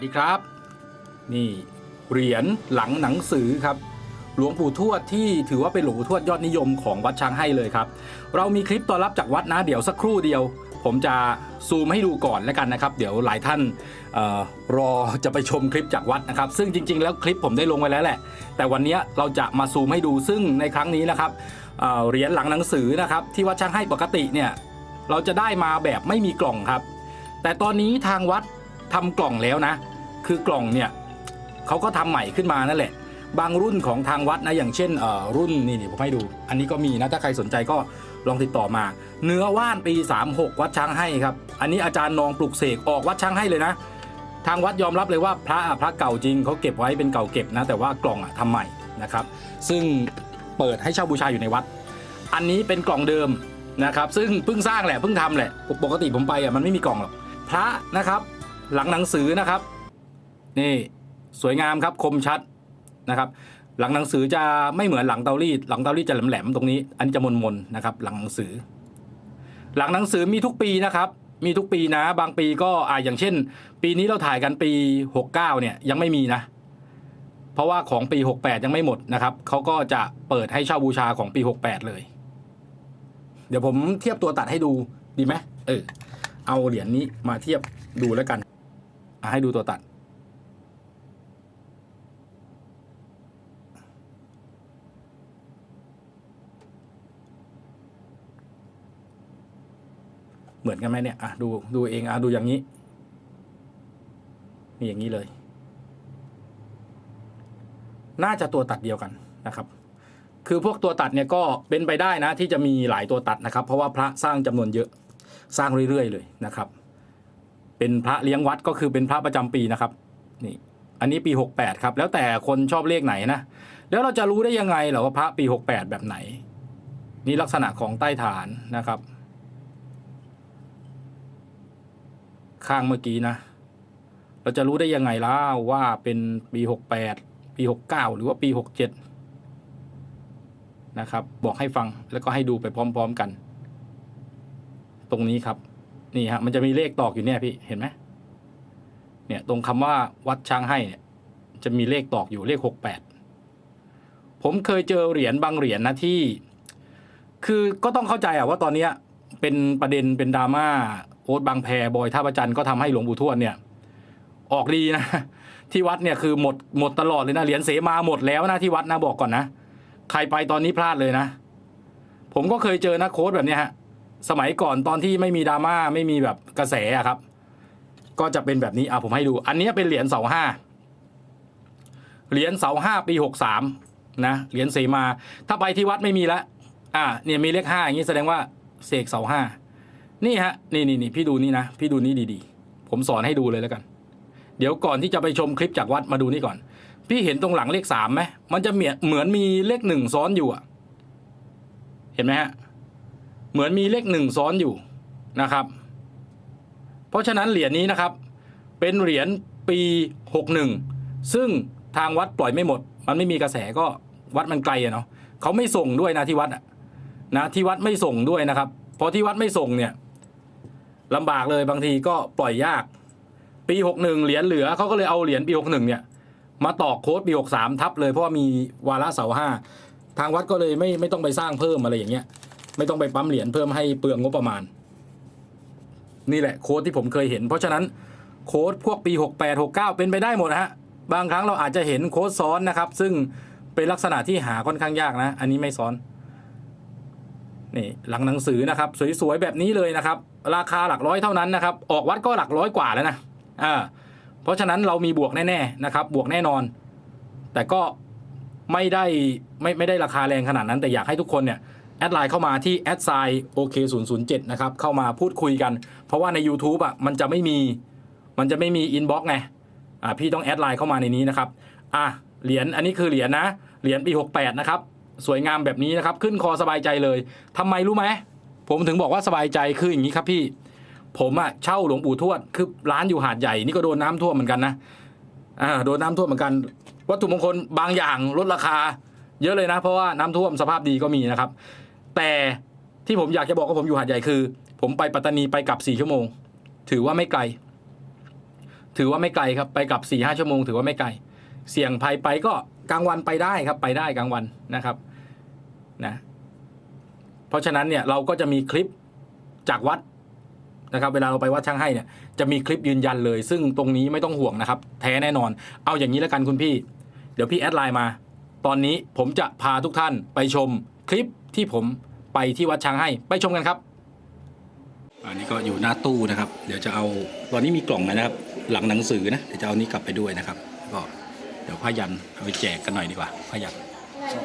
สดีครับ นี่เหรียญหลังหนังสือครับ หลวงปู่ทวดที่ถือว่าเป็นหลวงปู่ทวดยอดนิยมของวัดช้างให้เลยครับ เรามีคลิปต้อนรับจากวัดนะเดี๋ยวสักครู่เดียว ผมจะซูมให้ดูก่อนแล้วกันนะครับ เดี๋ยวหลายท่านออรอจะไปชมคลิปจากวัดนะครับ ซึ่งจริง ๆ แล้วคลิปผมได้ลงไว้แล้วแหละ แต่วันนี้เราจะมาซูมให้ดูซึ่งในครั้งนี้นะครับเเหรียญหลังหนังสือนะครับที่วัดช้างให้ปกติเนี่ยเราจะได้มาแบบไม่มีกล่องครับ แต่ตอนนี้ทางวัดทำกล่องแล้วนะ คือกล่องเนี่ยเขาก็ทำใหม่ขึ้นมานั่นแหละ บางรุ่นของทางวัดนะอย่างเช่นรุ่นนี่นี่ผมให้ดู อันนี้ก็มีนะถ้าใครสนใจก็ลองติดต่อมา เนื้อว่านปี 36 วัดช้างให้ครับ อันนี้อาจารย์นองปลุกเสกออกวัดช้างให้เลยนะ ทางวัดยอมรับเลยว่าพระพระเก่าจริงเขาเก็บไว้เป็นเก่าเก็บนะ แต่ว่ากล่องอะทำใหม่นะครับ ซึ่งเปิดให้เช่าบูชาอยู่ในวัด อันนี้เป็นกล่องเดิมนะครับ ซึ่งเพิ่งสร้างแหละเพิ่งทำแหละปกติผมไปอะมันไม่มีกล่องหรอกพระนะครับ หลังหนังสือนะครับ นี่สวยงามครับคมชัดนะครับ หลังหนังสือจะไม่เหมือนหลังเตารีดหลังเตารีดจะแหลมๆตรงนี้ อันนี้จะมนๆนะครับ หลังหนังสือ หลังหนังสือมีทุกปีนะครับ มีทุกปีนะ บางปีก็อ่าอย่างเช่น ปีนี้เราถ่ายกันปี 69 เนี่ยยังไม่มีนะ เพราะว่าของปี 68 ยังไม่หมดนะครับเขาก็จะเปิดให้เช่าบูชาของปี 68 เลย เดี๋ยวผมเทียบตัวตัดให้ดูดีไหมเออเอาเหรียญนี้มาเทียบดูแล้วกันให้ดูตัวตัด เหมือนกันไหมเนี่ยอะดูดูเองอะดูอย่างนี้นี่อย่างนี้เลย น่าจะตัวตัดเดียวกันนะครับ คือพวกตัวตัดเนี่ยก็เป็นไปได้นะ ที่จะมีหลายตัวตัดนะครับ เพราะว่าพระสร้างจำนวนเยอะสร้างเรื่อยๆเลยนะครับ เป็นพระเลี้ยงวัดก็คือเป็นพระประจำปีนะครับนี่อันนี้ปี 68 ครับ แล้วแต่คนชอบเลขไหนนะ แล้วเราจะรู้ได้ยังไงเหรอว่าพระปี 68 แบบไหน นี่ลักษณะของใต้ฐานนะครับ ข้างเมื่อกี้นะ เราจะรู้ได้ยังไงล่ะว่าเป็นปี68ปี69หรือว่าปี67นะครับ บอกให้ฟังแล้วก็ให้ดูไปพร้อม ๆกัน ตรงนี้ครับ นี่ฮะมันจะมีเลขตอกอยู่เนี่ยพี่เห็นไหมเนี่ยตรงคำว่าวัดช้างให้เนี่ยจะมีเลขตอกอยู่เลข68ผมเคยเจอเหรียญบางเหรียญนะที่ คือก็ต้องเข้าใจอะว่าตอนเนี้ยเป็นประเด็นเป็นดราม่า โอ๊ตบางแพบอยท่าประจันก็ทำให้หลวงปู่ทวดเนี่ย ออกดีนะ ที่วัดเนี่ยคือหมดหมดตลอดเลยนะเหรียญเสมาหมดแล้วนะที่วัดนะบอกก่อนนะใครไปตอนนี้พลาดเลยนะ ผมก็เคยเจอนะโค้ดแบบเนี้ยฮะสมัยก่อนตอนที่ไม่มีดราม่าไม่มีแบบกระแสอะครับ ก็จะเป็นแบบนี้อะผมให้ดู อันนี้เป็นเหรียญเสาห้าเหรียญเสาห้าปีหกสามนะเหรียญเสมา ถ้าไปที่วัดไม่มีละอ่าเนี่ยมีเลขห้าอย่างนี้แสดงว่าเสกเสาห้า นี่ฮะนี่นี่นี่พี่ดูนี่นะพี่ดูนี่ดีๆ ผมสอนให้ดูเลยแล้วกัน เดี๋ยวก่อนที่จะไปชมคลิปจากวัดมาดูนี่ก่อน พี่เห็นตรงหลังเลขสามไหมมันจะเหมือนเหมือนมีเลขหนึ่งซ้อนอยู่อะเห็นไหมฮะเหมือนมีเลขหนึ่งซ้อนอยู่นะครับ เพราะฉะนั้นเหรียญนี้นะครับ เป็นเหรียญปี 61 ซึ่งทางวัดปล่อยไม่หมด มันไม่มีกระแสก็วัดมันไกลอะเนาะเขาไม่ส่งด้วยนะที่วัดอะนะที่วัดไม่ส่งด้วยนะครับพอที่วัดไม่ส่งเนี่ย ลำบากเลยบางทีก็ปล่อยยาก ปี 61 เหรียญเหลือเขาก็เลยเอาเหรียญปี 61 เนี่ย มาตอกโค้ดปี 63 ทับเลยเพราะว่ามีวาระเสาห้าทางวัดก็เลยไม่ไม่ต้องไปสร้างเพิ่มอะไรอย่างเงี้ย ไม่ต้องไปปั๊มเหรียญเพิ่มให้เปลืองงบประมาณ นี่แหละโค้ดที่ผมเคยเห็น เพราะฉะนั้นโค้ดพวกปี 68 69 เป็นไปได้หมดนะฮะบางครั้งเราอาจจะเห็นโค้ดซ้อนนะครับ ซึ่งเป็นลักษณะที่หาค่อนข้างยากนะ อันนี้ไม่ซ้อนนี่หลังหนังสือนะครับ สวยๆแบบนี้เลยนะครับ ราคาหลักร้อยเท่านั้นนะครับ ออกวัดก็หลักร้อยกว่าแล้วนะอ่าเพราะฉะนั้นเรามีบวกแน่ๆนะครับ บวกแน่นอน แต่ก็ไม่ได้ไม่ไม่ได้ราคาแรงขนาดนั้น แต่อยากให้ทุกคนเนี่ยแอดไลน์เข้ามาที่แอดไซน์โอเค007นะครับเข้ามาพูดคุยกัน เพราะว่าใน YouTube อะมันจะไม่มีมันจะไม่มีอินบ็อกซ์ไงอ่าพี่ต้องแอดไลน์เข้ามาในนี้นะครับอะเหรียญอันนี้คือเหรียญนะเหรียญปี 68 นะครับ สวยงามแบบนี้นะครับ ขึ้นคอสบายใจเลยทำไมรู้ไหม ผมถึงบอกว่าสบายใจคืออย่างนี้ครับพี่ ผมอะเช่าหลวงปู่ทวดคือร้านอยู่หาดใหญ่นี่ก็โดนน้ำท่วมเหมือนกันนะอ่าโดนน้ำท่วมเหมือนกัน วัตถุมงคลบางอย่างลดราคา เยอะเลยนะ เพราะว่าน้ำท่วมสภาพดีก็มีนะครับ แต่ที่ผมอยากจะบอกว่าผมอยู่หาดใหญ่คือ ผมไปปัตตานีไปกลับสี่ชั่วโมง ถือว่าไม่ไกล ถือว่าไม่ไกลครับไปกลับ4ี่ห้าชั่วโมง ถือว่าไม่ไกล เสี่ยงภัยไปก็กลางวันไปได้ครับไปได้กลางวันนะครับนะ เพราะฉะนั้นเนี่ยเราก็จะมีคลิปจากวัดนะครับเวลาเราไปวัดช่างให้เนี่ยจะมีคลิปยืนยันเลย ซึ่งตรงนี้ไม่ต้องห่วงนะครับ แท้แน่นอน เอาอย่างนี้แล้วกันคุณพี่ เดี๋ยวพี่แอดไลน์มา ตอนนี้ผมจะพาทุกท่านไปชมคลิปที่ผมไปที่วัดช้างให้ไปชมกันครับ อันนี้ก็อยู่หน้าตู้นะครับ เดี๋ยวจะเอาตอนนี้มีกล่องนะครับ หลังหนังสือนะเดี๋ยวจะเอานี้กลับไปด้วยนะครับก็เดี๋ยวผ้ายันเอาไปแจกกันหน่อยดีกว่าผ้ายัน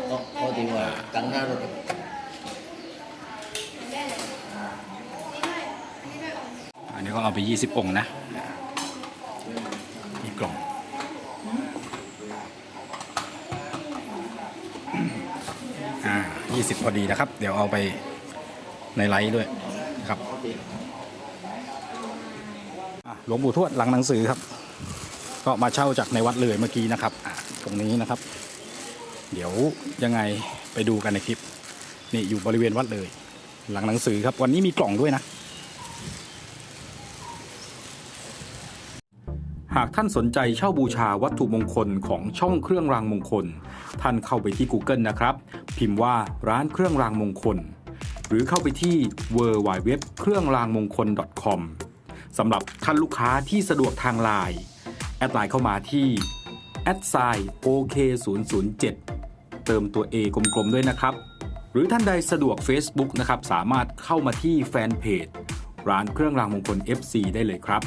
ก็พอดีว่าตั้งหน้ารถ อันนี้ ก็เอาไป 20 องค์นะมีกล่องอ่า20 พอดีนะครับ เดี๋ยวเอาไปในไลฟ์ด้วยครับหลวงปู่ทวดหลังหนังสือครับ ก็มาเช่าจากในวัดเลยเมื่อกี้นะครับอะตรงนี้นะครับ เดี๋ยวยังไงไปดูกันในคลิปนี่อยู่บริเวณวัดเลย หลังหนังสือครับ วันนี้มีกล่องด้วยนะ หากท่านสนใจเช่าบูชาวัตถุมงคลของช่องเครื่องรางมงคล ท่านเข้าไปที่ Google นะครับ พิมพ์ว่าร้านเครื่องรางมงคล หรือเข้าไปที่ w w w เครื่องรางมงคล .com สำหรับท่านลูกค้าที่สะดวกทางไลน์แอดไลน์เข้ามาที่แอดไซ OK007 เติมตัว A กลมๆด้วยนะครับ หรือท่านใดสะดวก Facebook นะครับ สามารถเข้ามาที่แฟนเพจร้านเครื่องรางมงคล FC ได้เลยครับ